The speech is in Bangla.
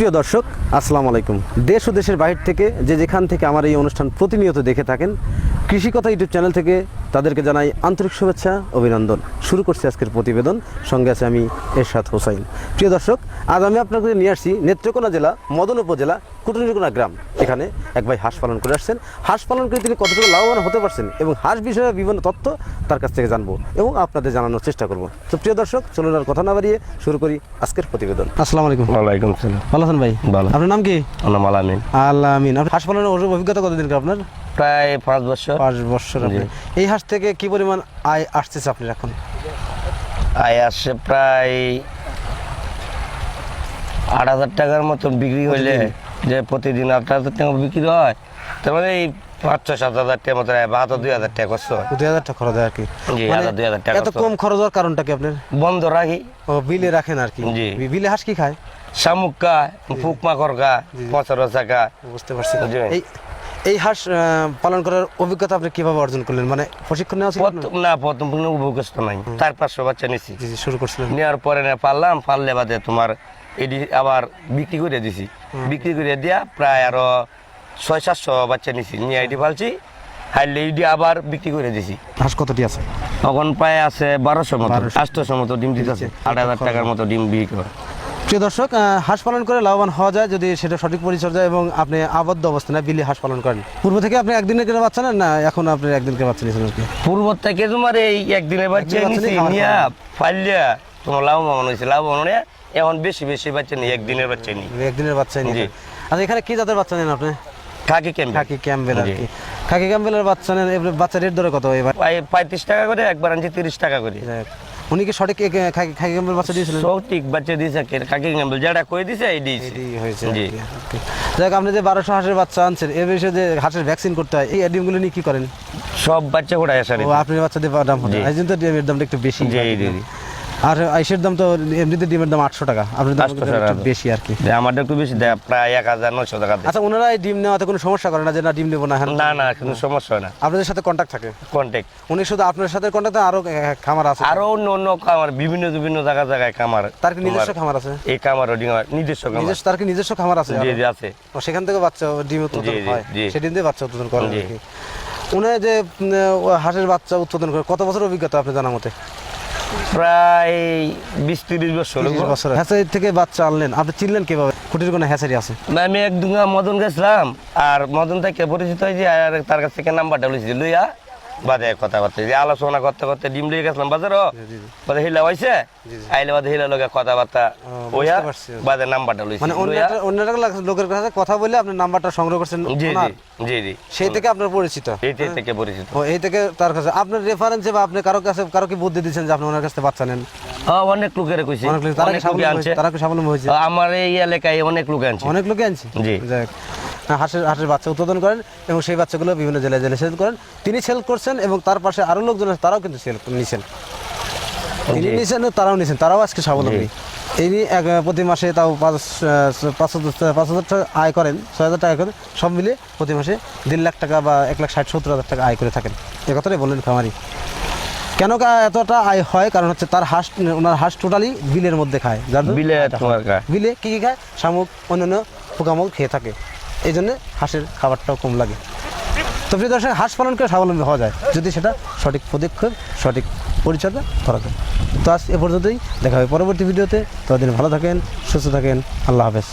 সুপ্রিয় দর্শক, আসসালামু আলাইকুম। দেশ ও দেশের বাহির থেকে যে যেখান থেকে আমার এই অনুষ্ঠান প্রতিনিয়ত দেখে থাকেন কৃষি কথা ইউটিউব চ্যানেল থেকে তাদেরকে জানাই আন্তরিক শুভেচ্ছা অভিনন্দন। শুরু করছি আজকের প্রতিবেদন। সঙ্গে আছে আমি এরশাদ হোসাইন। প্রিয় দর্শক আজ আমি আপনাদের নিয়ে আসছি নেত্রকোনা জেলা মদন উপজেলা কুটুরিকোনা গ্রাম। এখানে এক ভাই হাঁস পালন করে আসছেন। হাঁস পালন করে তিনি কতটুকু লাভবান হতে পারছেন এবং হাঁস বিষয়ে বিভিন্ন তথ্য তার কাছ থেকে জানব এবং আপনাদের জানানোর চেষ্টা করব। তো প্রিয় দর্শক চলুন আর কথা না বাড়িয়ে শুরু করি আজকের প্রতিবেদন। আসসালামু আলাইকুম। ওয়ালাইকুম সালাম। ভালো আছেন ভাই? ভালো। আপনার নাম কি? আল্লাহ মালামিন আল্লাহ আমিন আপনার হাঁস পালনের অভিজ্ঞ- অভিজ্ঞতা কতদিন আপনার? প্রায় পাঁচ বছর। পাঁচ বছর আপনি। এই হাঁস থেকে কি পরিমাণ আয় আসতেছে আপনার এখন? আয় আসছে প্রায় আট হাজার টাকার মতো বিক্রি হইলে যে প্রতিদিন আট হাজার টাকা বিক্রি হয় তার মানে এই পাঁচ ছয় সাত হাজার টাকা মতো দুই হাজার টাকা খরচ হয়। দুই হাজার টাকা খরচ হয় আর কি। মানে দুই হাজার টাকা এত কম খরচ হওয়ার কারণটা কি আপনার? বন্ধ রাখি। ও বিলে রাখেন আর কি। জি। বিলে হাঁস কি খায়? শামুক খায় ফুক মাকড় খায় পচা রসা খায়। বুঝতে পারছি। এই এই হাঁস পালন করার অভিজ্ঞতা আপনি কীভাবে অর্জন করলেন? মানে প্রশিক্ষণ নেওয়া ছিল না প্রথম কোনো উপকষ্ট নাই। চার পাঁচশো বাচ্চা জি শুরু করছিলেন। নেওয়ার পরে না পারলাম পারলে বাদে তোমার এটি আবার বিক্রি করে দিছি। বিক্রি করে দিয়া প্রায় আরও ছয় সাতশো বাচ্চা নিছি। নিয়ে এটি পালছি হারলে এটি আবার বিক্রি করে দিছি। হাঁস কতটি আছে? তখন প্রায় আছে বারোশো মতো 1200 আটশোশো মতো ডিম দিতেছে। আট হাজার টাকার মতো ডিম বিক্রি করে। প্রিয় দর্শক হাঁস পালন করে লাভবান হওয়া যায় যদি সেটা সঠিক পরিচর্যা এবং আপনি আবদ্ধ অবস্থানে বিলি হাঁস পালন করেন। পূর্ব থেকে আপনি একদিনের করে বাচ্চা না এখন আপনি একদিনকে বাচ্চা নিয়েছেন আর কি? পূর্ব থেকে তোমার এই একদিনের বাচ্চা বাচ্চা নিয়ে ফাইলিয়া তোমার লাভবান হয়েছে। লাভবান এখন বেশি বেশি বাচ্চা নিই একদিনের বাচ্চা নিই। একদিনের বাচ্চা জি। আচ্ছা এখানে কি জাতের বাচ্চা নেন আপনি? খাকি কেমন খাকি ক্যাম্বেল আর। কি। খাকি ক্যাম্বেলের বাচ্চা নেন বাচ্চা রেট ধরে কত এবার? পঁয়ত্রিশ টাকা করে একবার আনছি তিরিশ টাকা করে। উনি কি সঠিক খাকি খাকি ক্যাম্বেল বাচ্চা দিয়েছিলেন? সঠিক বাচ্চা দিয়েছে কে কাকি গাম্বল যেটা কই দিছে এই দিয়েছে। হয়েছে জি। যাক আপনি যে বারোশো হাঁসের বাচ্চা আনছেন এর বিষয়ে যে হাঁসের ভ্যাকসিন করতে হয় এই ডিমগুলো নিয়ে কি করেন? সব বাচ্চা কোটায় আসেন ও আপনি বাচ্চা দিয়ে দাম হবে। এই জন্য তো ডিমের দামটা একটু বেশি। জি, জি। আর আইসের দাম তো এমনিতে ডিমের দাম আটশো টাকা। আপনার দাম একটু বেশি আর কি। আমারটা একটু বেশি দেয় প্রায় এক হাজার নয়শো টাকা আচ্ছা ওনারা ডিম নেওয়াতে কোনো সমস্যা করে না যে না ডিম নেব না হ্যাঁ। না না কোনো সমস্যা হয় না। আপনাদের সাথে কন্ট্যাক্ট থাকে? কন্ট্যাক্ট উনি শুধু আপনার সাথে কন্ট্যাক্ট আরও খামার আছে? আরও অন্য অন্য কামার বিভিন্ন বিভিন্ন জায়গা জায়গায় কামার তার কি নিজস্ব খামার আছে? এই কামার ডিমার নিজস্ব নিজস্ব তার কি নিজস্ব খামার আছে? জি জি আছে। সেখান থেকে বাচ্চা ডিম উৎপাদন হয়? সেদিন দিয়ে বাচ্চা উৎপাদন করেন। উনি যে হাঁসের বাচ্চা উৎপাদন করে কত বছর অভিজ্ঞতা আপনি জানা মতে? প্রায় বিশ তিরিশ বছর বছর। হ্যাচারি থেকে বাচ্চা আনলেন। আপনি চিনলেন কীভাবে? খুঁটির কোনো হ্যাচারি আছে। না, আমি এক দুঙ্গা মদন গেছিলাম আর মদন থেকে পরিচিত হয়েছি আর তার কাছ থেকে নাম্বারটা লইছি। লইয়া বাদে কথাবার্তা। যে আলোচনা করতে করতে ডিম লিয়ে গেছিলাম বাজারও বাদে হিলা হয়েছে আইলে বাদে হিলা লগে কথাবার্তা ওইয়া। বাদে নাম্বারটা লইছি। মানে অন্য লোকের কাছে কথা বলে আপনি নাম্বারটা সংগ্রহ করছেন জি জি জি সেই থেকে আপনার পরিচিত? এই থেকে পরিচিত। ও এই থেকে তার কাছে। আপনার রেফারেন্সে বা আপনি কারও কাছে কারও কি বুদ্ধি দিচ্ছেন যে আপনি ওনার কাছে বাচ্চা নেন? অনেক লোকের কইছি। অনেক লোক তারা কি? তারা স্বাবলম্বী হয়েছে? আমার এই এলাকায় অনেক লোক আনছে। অনেক লোকে আনছে? জি। হ্যাঁ, হাঁসের হাঁসের বাচ্চা উৎপাদন করেন এবং সেই বাচ্চাগুলো বিভিন্ন জেলায় জেলায় সেল করেন। তিনি সেল করছেন এবং তার পাশে আরও লোকজন আছে তারাও কিন্তু সেল নিছেন। তিনি। নিছেন তারাও নিছেন তারাও আজকে স্বাবলম্বী। এই নিয়ে এক প্রতি মাসে তাও পাঁচ পাঁচ হাজার পাঁচ হাজার টাকা আয় করেন ছয় হাজার টাকা করেন সব মিলে প্রতি মাসে দেড় লাখ টাকা বা এক লাখ ষাট সত্তর হাজার টাকা আয় করে থাকেন। এ কথাটাই বললেন খামারি। কেন কা- এতটা আয় হয়? কারণ হচ্ছে তার হাঁস ওনার হাঁস টোটালি বিলের মধ্যে খায়। যার বিলে হয়। বিলে কী কী খায়? শামুক অন্যান্য পোকামল খেয়ে থাকে। এই জন্য হাঁসের খাবারটাও কম লাগে। তো প্রিয় দর্শক, হাঁস পালন করে স্বাবলম্বী হওয়া যায়। যদি সেটা সঠিক পদক্ষেপ, সঠিক পরিচর্যা করা যায় তো আজ এ পর্যন্তই। দেখা হবে পরবর্তী ভিডিওতে। ততদিন ভালো থাকেন, সুস্থ থাকেন। আল্লাহ হাফেজ।